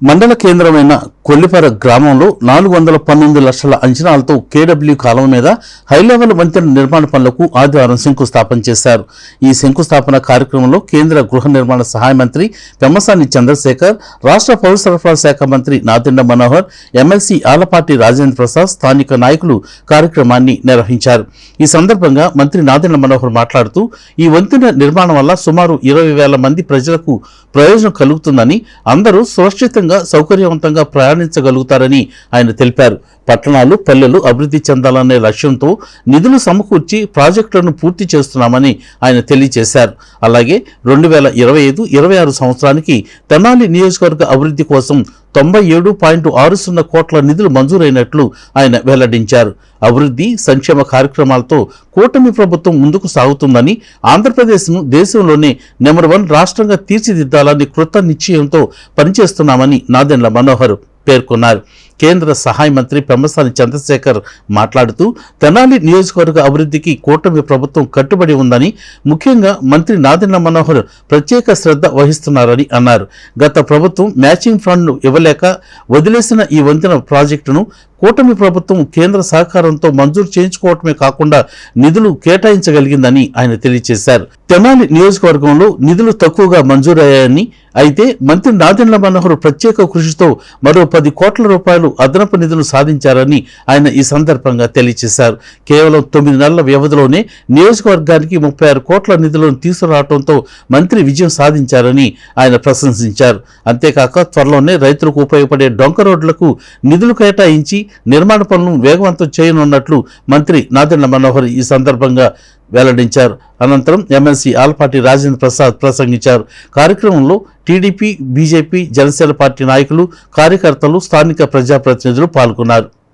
మండల కేంద్రమైన కొల్లిపర గ్రామంలో నాలుగు వందల పన్నెండు లక్షల అంచనాలతో కేడబ్ల్యూ కాలం మీద హైలెవెల్ వంతెన నిర్మాణ పనులకు ఆదివారం శంకుస్థాపన చేశారు. ఈ శంకుస్థాపన కార్యక్రమంలో కేంద్ర గృహ నిర్మాణ సహాయ మంత్రి పెమ్మసాని చంద్రశేఖర్ రాష్ట్ర పౌర సరఫరాల శాఖ మంత్రి నాదెండ మనోహర్ ఎమ్మెల్సీ ఆలపాటి రాజేంద్ర ప్రసాద్ స్థానిక నాయకులు కార్యక్రమాన్ని నిర్వహించారు. ఈ సందర్భంగా మంత్రి నాదెండ మనోహర్ మాట్లాడుతూ ఈ వంతెన నిర్మాణం వల్ల సుమారు ఇరవై వేల మంది ప్రజలకు ప్రయోజనం కలుగుతుందని అందరూ సురక్షితంగా సౌకర్యవంతంగా ప్రయాణించగలుగుతారని ఆయన తెలిపారు. పట్టణాలు పల్లెలు అభివృద్ధి చెందాలనే లక్ష్యంతో నిధులు సమకూర్చి ప్రాజెక్టులను పూర్తి చేస్తున్నామని ఆయన తెలియజేశారు. అలాగే రెండు వేల ఇరవై ఐదు ఇరవై ఆరు సంవత్సరానికి తెనాలి నియోజకవర్గ అభివృద్ధి కోసం తొంభై ఏడు పాయింట్ ఆరు సున్నా కోట్ల నిధులు మంజూరైనట్లు ఆయన వెల్లడించారు. అభివృద్ధి సంక్షేమ కార్యక్రమాలతో కూటమి ప్రభుత్వం ముందుకు సాగుతుందని ఆంధ్రప్రదేశ్ను దేశంలోనే నెంబర్ వన్ రాష్ట్రంగా తీర్చిదిద్దాలని కృత నిశ్చయంతో పనిచేస్తున్నామని నాదెండ్ల మనోహర్ పేర్కొన్నారు. కేంద్ర సహాయ మంత్రి పెమ్మసాని చంద్రశేఖర్ మాట్లాడుతూ తెనాలి నియోజకవర్గ అభివృద్ధికి కూటమి ప్రభుత్వం కట్టుబడి ఉందని ముఖ్యంగా మంత్రి నాదెండ్ల మనోహర్ ప్రత్యేక శ్రద్ధ వహిస్తున్నారని అన్నారు. గత ప్రభుత్వం మ్యాచింగ్ ఫండ్ను ఇవ్వలేక వదిలేసిన ఈ వంతెన ప్రాజెక్టును కూటమి ప్రభుత్వం కేంద్ర సహకారంతో మంజూరు చేయించుకోవటమే కాకుండా నిధులు కేటాయించగలిగిందని ఆయన తెలియజేశారు. తెనాలి నియోజకవర్గంలో నిధులు తక్కువగా మంజూరయ్యాయని అయితే మంత్రి నాదెండ్ల మనోహర్ ప్రత్యేక కృషితో మరో పది కోట్ల రూపాయలు అదనపు నిధులు సాధించారని ఆయన ఈ సందర్భంగా తెలియజేశారు కేవలం తొమ్మిది నెలల వ్యవధిలోనే నియోజకవర్గానికి ముప్పై ఆరు కోట్ల నిధులను తీసుకురావడంతో మంత్రి విజయం సాధించారని ఆయన ప్రశంసించారు. అంతేకాక త్వరలోనే రైతులకు ఉపయోగపడే డొంక రోడ్లకు నిధులు కేటాయించి నిర్మాణ పనులను వేగవంతం చేయనున్నట్లు మంత్రి నాదెండ్ల మనోహర్ ఈ సందర్భంగా వెల్లడించారు. అనంతరం ఎమ్మెల్సీ ఆలపాటి రాజేంద్ర ప్రసాద్ ప్రసంగించారు. కార్యక్రమంలో టీడీపీ బీజేపీ జనసేన పార్టీ నాయకులు కార్యకర్తలు స్థానిక ప్రజాప్రతినిధులు పాల్గొన్నారు.